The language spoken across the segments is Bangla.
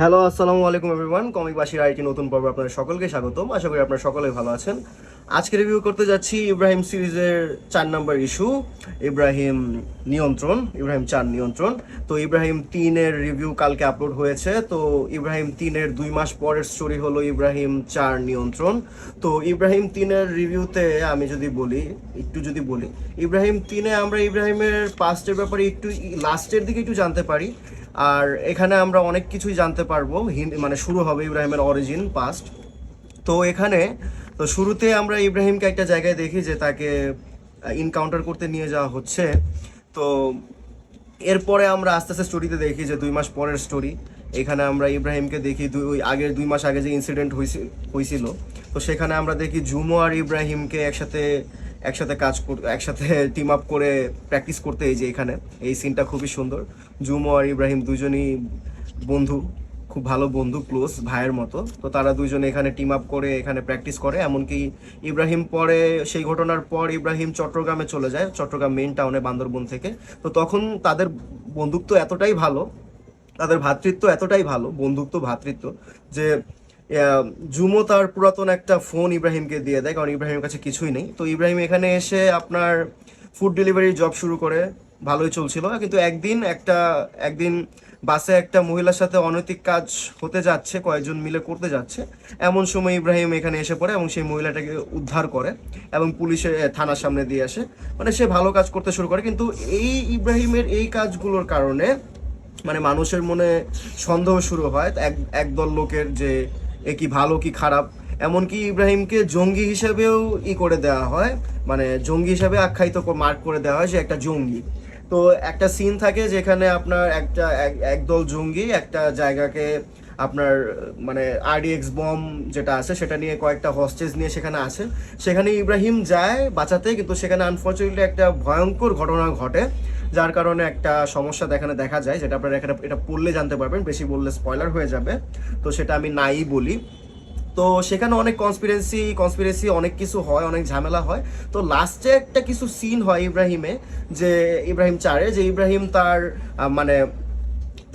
হ্যালো আসসালামু আলাইকুম এভরিওয়ান কমিক বাসীর আরেকটি নতুন পর্ব আপনাদের সকলকে স্বাগতম। আশা করি আপনারা সকলেই ভালো আছেন। আজকে রিভিউ করতে যাচ্ছি ইব্রাহিম সিরিজের চার নম্বর ইস্যু ইব্রাহিম নিয়ন্ত্রণ ইব্রাহিম চার নিয়ন্ত্রণ। তো ইব্রাহিম তিনের রিভিউ কালকে আপলোড হয়েছে। তো ইব্রাহিম তিনের দুই মাস পরের স্টোরি হলো ইব্রাহিম চার নিয়ন্ত্রণ। তো ইব্রাহিম তিনের রিভিউতে আমি যদি বলি, একটু যদি বলি ইব্রাহিম তিনে আমরা ইব্রাহিমের পাস্টের ব্যাপারে একটু লাস্টের দিকে একটু জানতে পারি। আর এখানে আমরা অনেক কিছুই জানতে পারব। মানে শুরু হবে ইব্রাহিমের অরিজিন পাস্ট তো এখানে, তো শুরুতে আমরা ইব্রাহিমকে একটা জায়গায় দেখি যে তাকে ইনকাউন্টার করতে নিয়ে যাওয়া হচ্ছে। তো এরপরে আমরা আস্তে আস্তে স্টোরিতে দেখি যে দুই মাস পরের স্টোরি এখানে আমরা ইব্রাহিমকে দেখি দুই আগের দুই মাস আগে যে ইনসিডেন্ট হয়েছিল তো সেখানে আমরা দেখি জুমো আর ইব্রাহিমকে একসাথে একসাথে কাজ একসাথে টিম আপ করে প্র্যাকটিস করতে এই যে এখানে। এই সিনটা খুবই সুন্দর। জুমো আর ইব্রাহিম দুজনই বন্ধু, খুব ভালো বন্ধু ক্লোজ ভাইয়ের মতো। তো তারা দুজনে এখানে টিম আপ করে এখানে প্র্যাকটিস করে। এমনকি ইব্রাহিম পরে, সেই ঘটনার পর ইব্রাহিম চট্টগ্রামে চলে যায়, চট্টগ্রাম মেন টাউনে বান্দরবন থেকে। তো তখন তাদের বন্ধুত্ব এতটাই ভালো, তাদের ভ্রাতৃত্ব এতটাই ভালো বন্ধুত্ব ভ্রাতৃত্ব যে জুমো তার পুরাতন একটা ফোন ইব্রাহিমকে দিয়ে দেয়, কারণ ইব্রাহিমের কাছে কিছুই নেই। তো ইব্রাহিম এখানে এসে আপনার ফুড ডেলিভারির জব শুরু করে। ভালোই চলছিল, কিন্তু একদিন একটা, একদিন বাসে একটা মহিলার সাথে অনৈতিক কাজ হতে যাচ্ছে, কয়েকজন মিলে করতে যাচ্ছে। এমন সময় ইব্রাহিম এখানে এসে পড়ে এবং সেই মহিলাটাকে উদ্ধার করে এবং পুলিশের থানার সামনে দিয়ে আসে। মানে সে ভালো কাজ করতে শুরু করে, কিন্তু এই ইব্রাহিমের এই কাজগুলোর কারণে মানে মানুষের মনে সন্দেহ শুরু হয়, এক, একদল লোকের যে এ কি ভালো, কি খারাপ? এমনকি ইব্রাহিমকে জঙ্গি হিসেবেও ই করে দেওয়া হয় মানে জঙ্গি হিসেবে আখ্যায়িত মার্ক করে দেওয়া হয় যে একটা জঙ্গি। তো একটা সিন থাকে যেখানে আপনার একটা এক- একদল জঙ্গি একটা জায়গাকে আপনার মানে আরডিএক্স বম যেটা আছে সেটা নিয়ে কয়েকটা হস্টেজ নিয়ে সেখানে আছে। সেখানে ইব্রাহিম যায় বাঁচাতে, কিন্তু সেখানে আনফর্চুনেটলি একটা ভয়ঙ্কর ঘটনা ঘটে। যার কারণে একটা সমস্যা দেখানে দেখা যায়, যেটা আপনারা এটা পড়লে জানতে পারবেন, বেশি বললে স্পয়লার হয়ে যাবে। তো সেটা আমি নাই বলি। তো সেখানে অনেক কনস্পিরেসি কনস্পিরেসি অনেক কিছু হয়, অনেক ঝামেলা হয়। তো লাস্টে একটা কিছু সিন হয় ইব্রাহিমে, যে ইব্রাহিম চারে, যে ইব্রাহিম তার মানে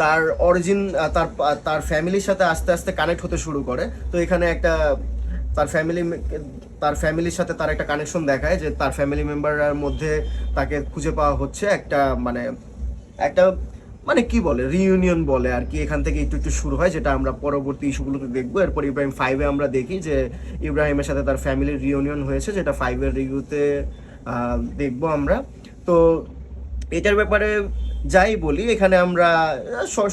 তার অরিজিন তার তার ফ্যামিলির সাথে আস্তে আস্তে কানেক্ট হতে শুরু করে। তো এখানে একটা তার ফ্যামিলি তার ফ্যামিলির সাথে তার একটা কানেকশন দেখায় যে তার ফ্যামিলি মেম্বারের মধ্যে তাকে খুঁজে পাওয়া হচ্ছে একটা মানে একটা মানে কি বলে রিইউনিয়ন বলে আর কি। এখান থেকে একটু একটু শুরু হয়, যেটা আমরা পরবর্তী ইস্যুগুলোতে দেখব। এরপর ইব্রাহিম ফাইভে আমরা দেখি যে ইব্রাহিমের সাথে তার ফ্যামিলির রিইউনিয়ন হয়েছে, যেটা ফাইভের রিভিউতে দেখব আমরা। তো এটার ব্যাপারে যাই বলি, এখানে আমরা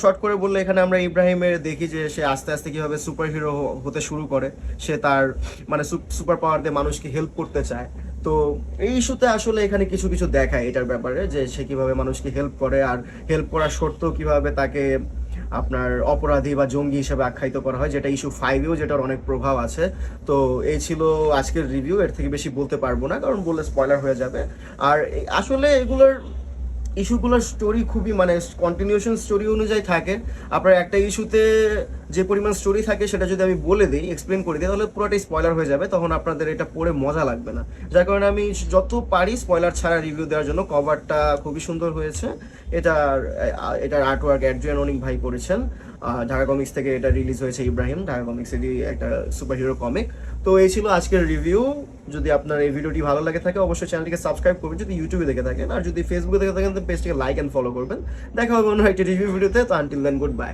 শর্ট করে বললে এখানে আমরা ইব্রাহিমের দেখি যে সে আস্তে আস্তে কীভাবে সুপার হিরো হতে শুরু করে। সে তার মানে সুপার পাওয়ার দিয়ে মানুষকে হেল্প করতে চায়। তো এই ইস্যুতে আসলে এখানে কিছু কিছু দেখায় এটার ব্যাপারে, যে সে কীভাবে মানুষকে হেল্প করে আর হেল্প করা সত্ত্বেও কীভাবে তাকে আপনার অপরাধী বা জঙ্গি হিসেবে আখ্যায়িত করা হয়, যেটা ইস্যু ফাইভেও যেটার অনেক প্রভাব আছে। তো এই ছিল আজকের রিভিউ এর থেকে বেশি বলতে পারব না, কারণ বললে স্পয়লার হয়ে যাবে। আর আসলে এগুলোর ইস্যুগুলোর স্টোরি খুবই মানে কন্টিনিউশন স্টোরি অনুযায়ী থাকে। আপনার একটা ইস্যুতে যে পরিমাণ স্টোরি থাকে সেটা যদি আমি বলে দিই এক্সপ্লেন করে দিই, তাহলে পুরোটাই স্পয়লার হয়ে যাবে, তখন আপনাদের এটা পড়ে মজা লাগবে না। যার কারণে আমি যত পারি স্পয়লার ছাড়া রিভিউ দেওয়ার জন্য কভারটা খুবই সুন্দর হয়েছে। এটার এটার আর্টওয়ার্ক অ্যাড্রিয়ান অনিক ভাই করেছেন। ঢাকা কমিক্স থেকে এটা রিলিজ হয়েছে ইব্রাহিম। ঢাকা কমিক্সেরই একটা সুপার হিরো কমিক তো এই ছিল আজকের রিভিউ যদি আপনার এই ভিডিওটি ভালো লাগে থাকে, অবশ্যই চ্যানেলটিকে সাবস্ক্রাইব করবেন, যদি ইউটিউবে দেখে থাকেন। আর যদি ফেসবুকে দেখে থাকেন তো পেজটিকে লাইক অ্যান্ড ফলো করবেন। দেখা হবে অন্য একটি রিভিউ ভিডিওতে তো। আনটিল দেন গুড বাই